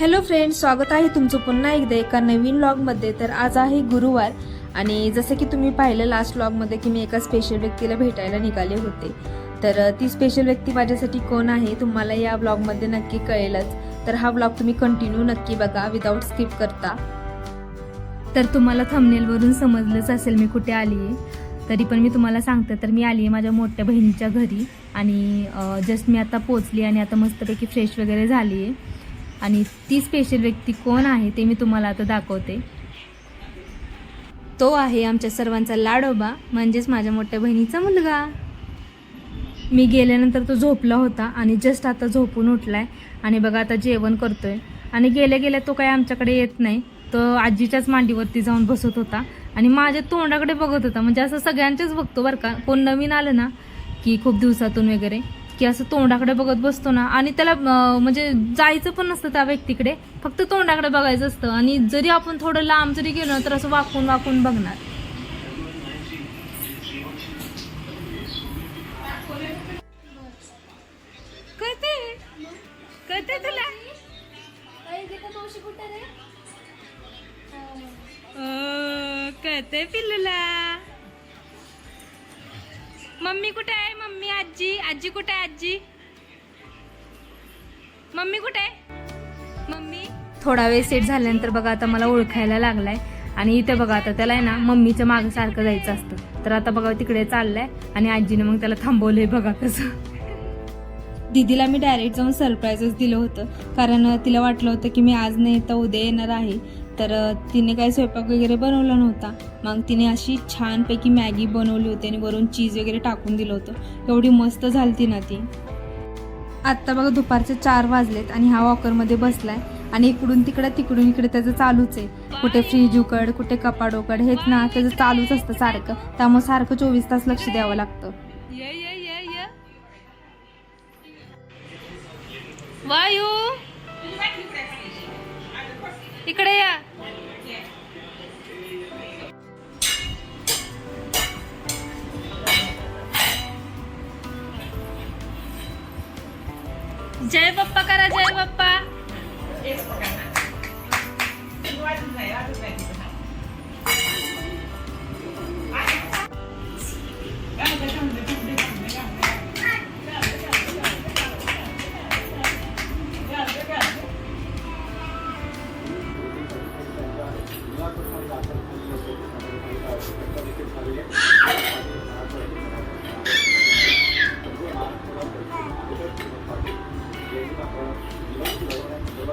Hello friends स्वागत आहे तुमचं पुन्हा एकदा एका नवीन व्लॉगमध्ये तर आज आहे गुरुवार आणि जसं की तुम्ही पाहिलं लास्ट व्लॉगमध्ये की मी एका स्पेशल व्यक्तीला भेटायला निघाले होते. तर ती स्पेशल व्यक्ती माझ्यासाठी कोण आहे तुम्हाला या व्लॉगमध्ये नक्की कळेलच. तर हा ब्लॉग तुम्ही कंटिन्यू नक्की बघा विदाऊट स्किप करता. तर तुम्हाला थंबनेलवरून समजलंच असेल मी कुठे आली आहे तरी पण मी तुम्हाला सांगते तर मी आली आहे माझ्या मोठ्या बहिणीच्या घरी आणि जस्ट मी आता पोचली आणि आता मस्तपैकी फ्रेश वगैरे झाली आहे आणि ती स्पेशल व्यक्ती कोण आहे ते मी तुम्हाला आता दाखवते. तो आहे आमच्या सर्वांचा लाडोबा म्हणजेच माझ्या मोठ्या बहिणीचा मुलगा. मी गेल्यानंतर तो झोपला होता आणि जस्ट आता झोपून उठलाय आणि बघा आता जेवण करतोय. आणि गेल्या गेल्या तो काही आमच्याकडे येत नाही तो आजीच्याच मांडीवरती जाऊन बसत होता आणि माझ्या तोंडाकडे बघत होता. म्हणजे असं सगळ्यांचेच बघतो बरं का. कोण नवीन आलं ना की खूप दिवसातून वगैरे. की असं तोंडाकडे बघत बसतो ना. आणि त्याला म्हणजे जायचं पण नसतं त्या व्यक्तीकडे. फक्त तोंडाकडे बघायचं असतं. आणि जरी आपण थोडं लांब जरी गेलो ना तर असं वाकून वाकून बघणार. कळते कळते तुला? कळते पिल्लूला. मम्मी कुठे आहे? मम्मी आजी? आजी कुठे आहे आजी? मम्मी कुठे आहे? मम्मी? थोडा वेळ सेट झाल्यानंतर बघा आता मला ओळखायला लागलाय. आणि इथे बघा आता त्याला आहे ना मम्मीच्या मागं सारखं जायचं असतं. तर आता बघा तिकडे चाललाय आणि आजीने मग त्याला थांबवलंय बघा कसं. दीदीला मी डायरेक्ट जाऊन सरप्राईजच दिलं होतं. कारण तिला वाटलं होतं की मी आज नाही तर उद्या येणार आहे. तर तिने काही स्वयंपाक वगैरे बनवला नव्हता. मग तिने अशी छानपैकी मॅगी बनवली होती आणि वरून चीज वगैरे टाकून दिलं होतं. एवढी मस्त झालती ना ती. आत्ता बघा दुपारचे चार वाजलेत आणि हा वॉकरमध्ये बसलाय आणि इकडून तिकडे तिकडून इकडे त्याचं चालूच आहे. कुठे फ्रीज उकड कुठे कपाड उकड हेच ना त्याचं चालूच असतं सारखं. त्यामुळे सारखं चोवीस तास लक्ष द्यावं लागतं. वायू. इकडे या. जय बाप्पा करा जय बाप्पा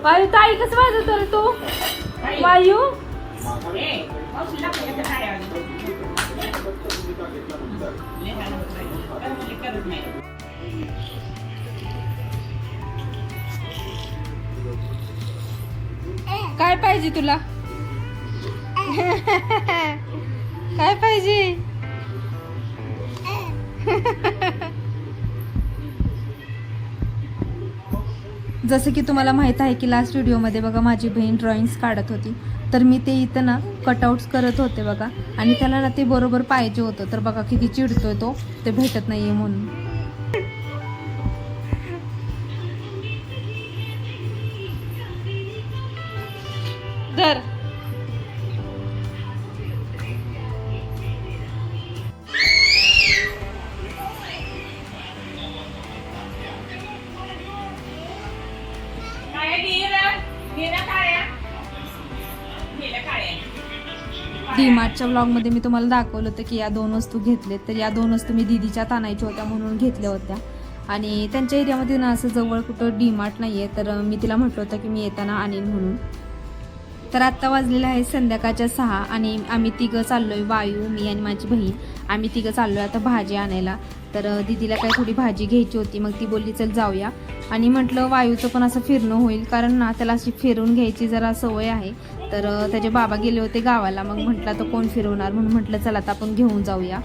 वायू ताई कसं वाजवतो रे तू? वायू? काय पाहिजे तुला? काय पाहिजे? जसं की तुम्हाला माहीत आहे की लास्ट व्हिडिओमध्ये बघा माझी बहीण ड्रॉइंग्स काढत होती. तर मी ते इथं ना कटआउट्स करत होते बघा. आणि त्याला ना ते बरोबर पाहिजे होतं. तर बघा किती चिडतोय तो. ते भेटत नाहीये म्हणून. धर. मागच्या ब्लॉगमध्ये मी तुम्हाला दाखवलं होतं की या दोन वस्तू घेतलेत. तर या दोन वस्तू मी दिदीच्या आणायच्या होत्या म्हणून घेतल्या होत्या. आणि त्यांच्या एरियामध्ये ना असं जवळ कुठं डीमार्ट नाही आहे तर मी तिला म्हटलं होतं की मी येताना आणीन म्हणून. तर आत्ता वाजलेलं आहे संध्याकाळच्या सहा आणि आम्ही तिघं चाललोय वायू मी आणि माझी बहीण. आम्ही तिघं चाललोय आता भाजी आणायला. तर दिदीला काय थोडी भाजी घ्यायची होती मग ती बोलली चल जाऊया. आणि म्हटलं वायूचं पण असं फिरणं होईल कारण ना त्याला अशी फिरून घ्यायची जरा सवय आहे. तर त्याचे बाबा गेले होते गावाला. मग म्हटलं तर कोण फिरवणार? म्हणून म्हटलं चला आता आपण घेऊन जाऊया.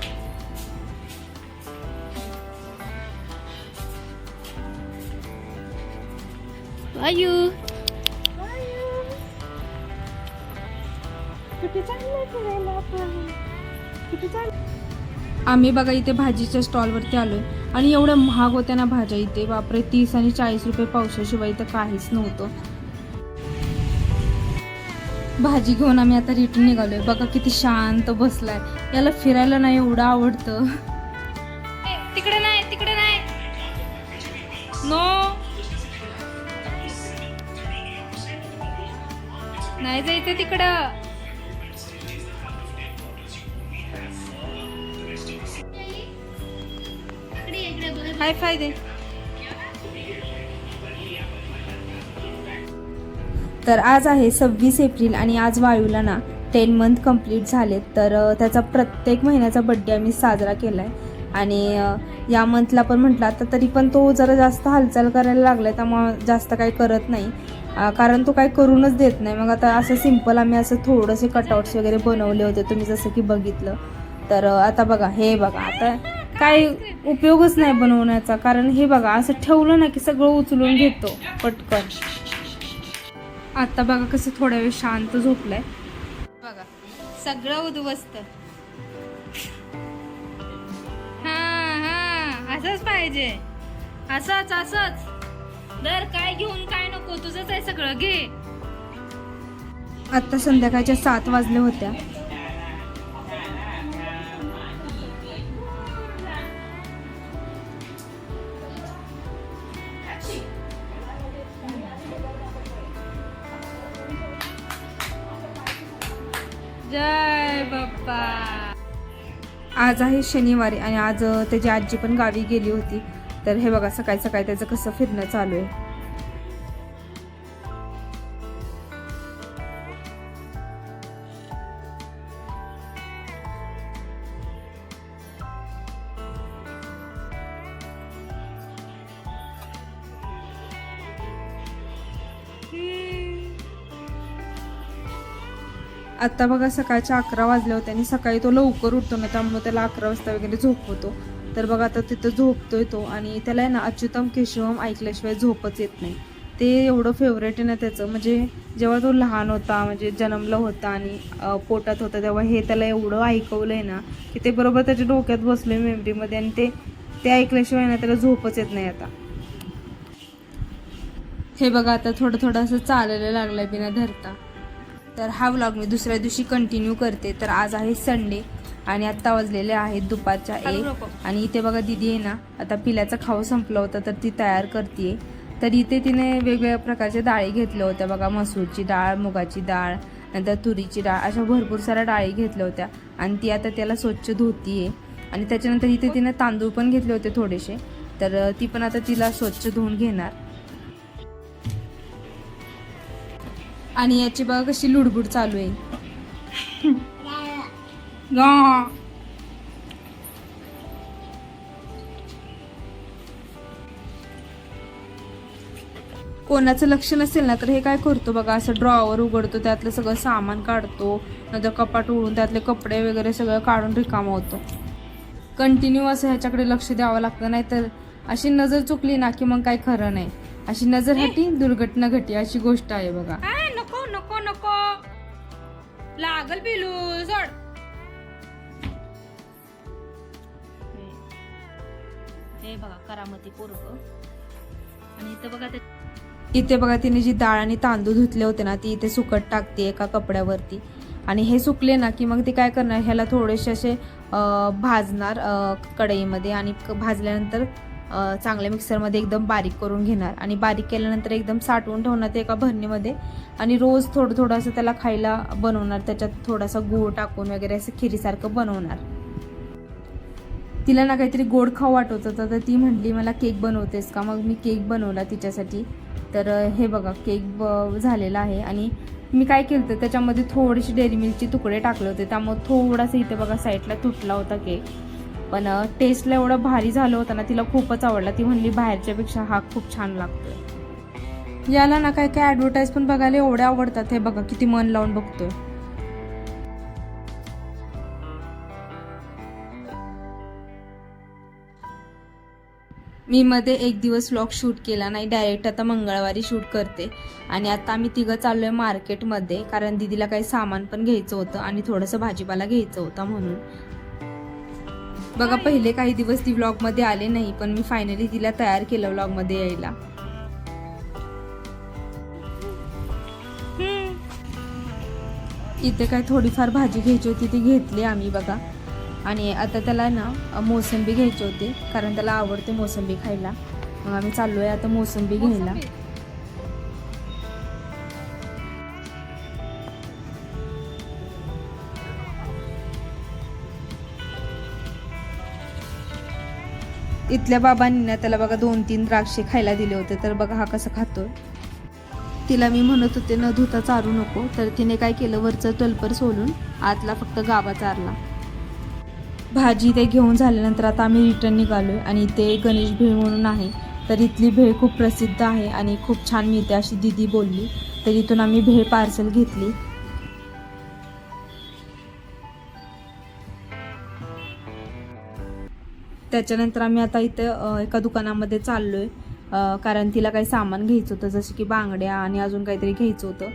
आम्ही बघा इथे भाजीच्या स्टॉलवरती आलोय. आणि एवढ्या महाग होत्या ना भाज्या इथे. बापरे तीस आणि चाळीस रुपये पावसाशिवाय इथं काहीच नव्हतं. भाजी घेऊन आम्ही आता रिटर्न निघालोय. बघा किती शांत बसलाय. याला फिरायला नाही एवढं आवडतं. तिकडे नाही तिकडे नाही. नो नाही जायचं तिकडं. काय फायदे तर आज आहे सव्वीस एप्रिल आणि आज वायूला ना टेन मंथ कंप्लीट झालेत. तर त्याचा प्रत्येक महिन्याचा बड्डे आम्ही साजरा केला आहे आणि या मंथला पण म्हटलं आता तरी पण तो जरा जास्त हालचाल करायला लागला आहे त्यामुळं जास्त काही करत नाही. कारण तो काही करूनच देत नाही. मग आता असं सिंपल आम्ही असं थोडंसे कटआउट्स वगैरे बनवले होते तुम्ही जसं की बघितलं. तर आता बघा हे बघा आता काय उपयोगच नाही बनवण्याचा. कारण हे बघा असं ठेवलं ना की सगळं उचलून घेतो पटकन. आता बघा कसं थोड्या वेळ शांत झोपलाय. बघा सगळं उद्ध्वस्त. हा हा असंच पाहिजे. असंच असंच. दर काय घेऊन काय नको तुझंच आहे सगळं. घे. आता संध्याकाळच्या सात वाजल्या होत्या. जय बाप्पा. आज आहे शनिवारी आणि आज त्याची आजी पण गावी गेली होती. तर हे बघा सकाळी सकाळी त्याचं कसं फिरणं चालू आहे. आत्ता बघा सकाळच्या अकरा वाजले होते आणि सकाळी तो लवकर उठतो ना त्यामुळे त्याला अकरा वाजता वगैरे झोपवतो. तर बघा आता तिथं झोपतोय तो आणि त्याला आहे ना अच्युतम केशवम ऐकल्याशिवाय झोपच येत नाही. ते एवढं फेवरेट आहे ना त्याचं. म्हणजे जेव्हा तो लहान होता म्हणजे जन्मला होता आणि पोटात होता तेव्हा हे त्याला एवढं ऐकवलं आहे ना की ते बरोबर त्याच्या डोक्यात बसलं मेमरीमध्ये आणि ते ते ऐकल्याशिवाय ना त्याला झोपच येत नाही आता. हे बघा आता थोडं थोडं असं चालायला लागलंय बिना धरता. तर हा व्लॉग मी दुसऱ्या दिवशी कंटिन्यू करते. तर आज आहे संडे आणि आत्ता वाजलेले आहेत दुपारच्या एक. आणि इथे बघा दिदी आहे ना आता पिल्याचा खाऊ संपला होता तर ती तयार करते तर इथे तिने वेगवेगळ्या प्रकारच्या डाळी घेतल्या होत्या बघा मसूरची डाळ मुगाची डाळ नंतर तुरीची डाळ अशा भरपूर साऱ्या डाळी घेतल्या होत्या. आणि ती आता त्याला स्वच्छ धुतीये. आणि त्याच्यानंतर इथे तिने तांदूळ पण घेतले होते थोडेसे. तर ती पण आता तिला स्वच्छ धुवून घेणार. आणि याची बघा कशी लुडबुड चालू आहे. गा. कोणाचं लक्ष नसेल ना तर हे काय करतो बघा असं ड्रॉवर उघडतो त्यातलं सगळं सामान काढतो नंतर कपाट उडून त्यातले कपडे वगैरे सगळं काढून रिकामा होतो. कंटिन्यू असं ह्याच्याकडे लक्ष द्यावं लागतं नाही तर अशी नजर चुकली ना की मग काय खरं नाही. अशी नजर हटी दुर्घटना घटी अशी गोष्ट आहे बघा. लागल पिलू सोड. हे. बघा करामती पोरग. आणि इथं बघा ते इथे बघा तिने जी डाळ आणि तांदूळ धुतले होते ना ती इथे सुकट टाकते एका कपड्यावरती. आणि हे सुकले ना की मग ती काय करणार? ह्याला थोडेसे असे अं, भाजणार कढईमध्ये आणि भाजल्यानंतर चांगल्या मिक्सरमध्ये एकदम बारीक करून घेणार. आणि बारीक केल्यानंतर एकदम साठवून ठेवणार ते एका भरणीमध्ये आणि रोज थोडं थोडं असं त्याला खायला बनवणार. त्याच्यात थोडासा गूळ टाकून वगैरे असं खिरीसारखं बनवणार. तिला ना काहीतरी गोड खाऊ वाटत होतं तर ती म्हटली मला केक बनवतेस का? मग मी केक बनवला तिच्यासाठी. तर हे बघा केक ब झालेला आहे. आणि मी काय केलं होतं त्याच्यामध्ये थोडीशी डेअरी मिल्कचे तुकडे टाकले होते. त्यामुळे थोडासा इथे बघा साईडला तुटला होता केक. पण टेस्टला एवढं भारी झालं होतं ना तिला खूपच आवडला. ती म्हणली बाहेरच्यापेक्षा हा खूप छान लागतोय. याला ना काय काय ॲडव्हर्टाईज पण बघायला एवढ्या आवडतात हे बघा किती मन लावून बघतोय. मी मध्ये एक दिवस व्लॉग शूट केला नाही डायरेक्ट आता मंगळवारी शूट करते. आणि आता आम्ही तिघं चाललोय मार्केटमध्ये कारण दिदीला काही सामान पण घ्यायचं होतं आणि थोडंसं भाजीपाला घ्यायचं होता म्हणून. बघा पहिले काही दिवस ती व्लॉगमध्ये आले नाही पण मी फायनली तिला तयार केलं व्लॉगमध्ये यायला. इथे काय थोडीफार भाजी घ्यायची होती ती घेतली आम्ही बघा. आणि आता त्याला ना मोसंबी घ्यायची होती कारण त्याला आवडते मोसंबी खायला. मग आम्ही चाललो आहे आता मोसंबी घ्यायला. इथल्या बाबांनी ना त्याला बघा दोन तीन द्राक्षे खायला दिले होते. तर बघा हा कसं खातोय. तिला मी म्हणत होते न धुता चारू नको. तर तिने काय केलं वरचं तलपर सोलून आतला फक्त गावा चारला. भाजी ते घेऊन झाल्यानंतर आता आम्ही रिटर्न निघालो आणि ते गणेश भेळ म्हणून आहे. तर इथली भेळ खूप प्रसिद्ध आहे आणि खूप छान मिळते अशी दिदी बोलली. तर इथून आम्ही भेळ पार्सल घेतली. त्याच्यानंतर आम्ही आता इथं एका दुकानामध्ये चाललोय. आहे कारण तिला काही सामान घ्यायचं होतं जसं की बांगड्या आणि अजून काहीतरी घ्यायचं होतं.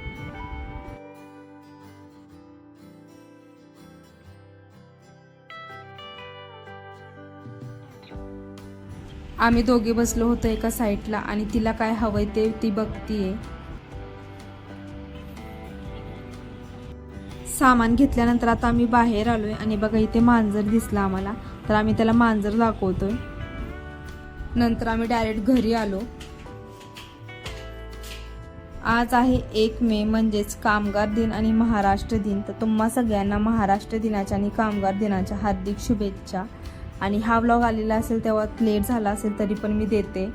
आम्ही दोघे बसलो होतो एका साईडला आणि तिला काय हवंय ते ती बघतीये. सामान घेतल्यानंतर आता आम्ही बाहेर आलोय आणि बघा इथे मांजर दिसला आम्हाला. तर आम्ही त्याला मांजर दाखवतोय. नंतर आम्ही डायरेक्ट घरी आलो. आज आहे एक मे म्हणजेच कामगार दिन आणि महाराष्ट्र दिन. तर तुम्हा सगळ्यांना महाराष्ट्र दिनाच्या आणि कामगार दिनाच्या हार्दिक शुभेच्छा. आणि हा व्लॉग आलेला असेल तेव्हा लेट झाला असेल तरी पण मी देते.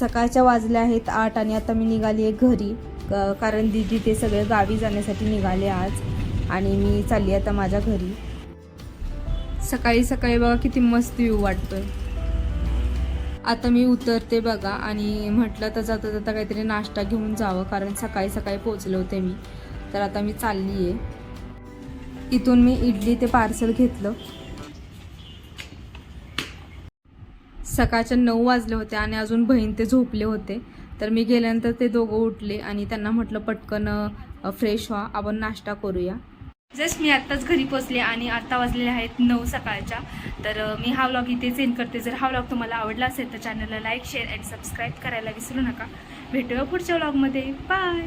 सकाळच्या वाजल्या आहेत आठ आणि आता मी निघाली आहे घरी. क- कारण दिदी ते सगळे गावी जाण्यासाठी निघाले आज. आणि मी चालली आता माझ्या घरी. सकाळी सकाळी बघा किती मस्त व्ह्यू वाटतोय. आता मी उतरते बघा आणि म्हटलं तर जाता जाता काहीतरी नाश्ता घेऊन जावं कारण सकाळी सकाळी पोचले होते मी. तर आता मी चालली आहे इथून मी इडली ते पार्सल घेतलं. सकाळच्या नऊ वाजले होते आणि अजून बहीण ते झोपले होते. तर मी गेल्यानंतर ते दोघं उठले आणि त्यांना म्हटलं पटकन फ्रेश व्हा. आपण नाश्ता करूया. जस्ट मी आत्ताच घरी पोचले आणि आत्ता वाजलेले आहेत नऊ सकाळच्या. तर मी हा व्लॉग इथेच एन करते. जर हा व्लॉग तुम्हाला आवडला असेल तर चॅनलला लाईक शेअर अँड सबस्क्राईब करायला विसरू नका. भेटूया पुढच्या व्लॉगमध्ये बाय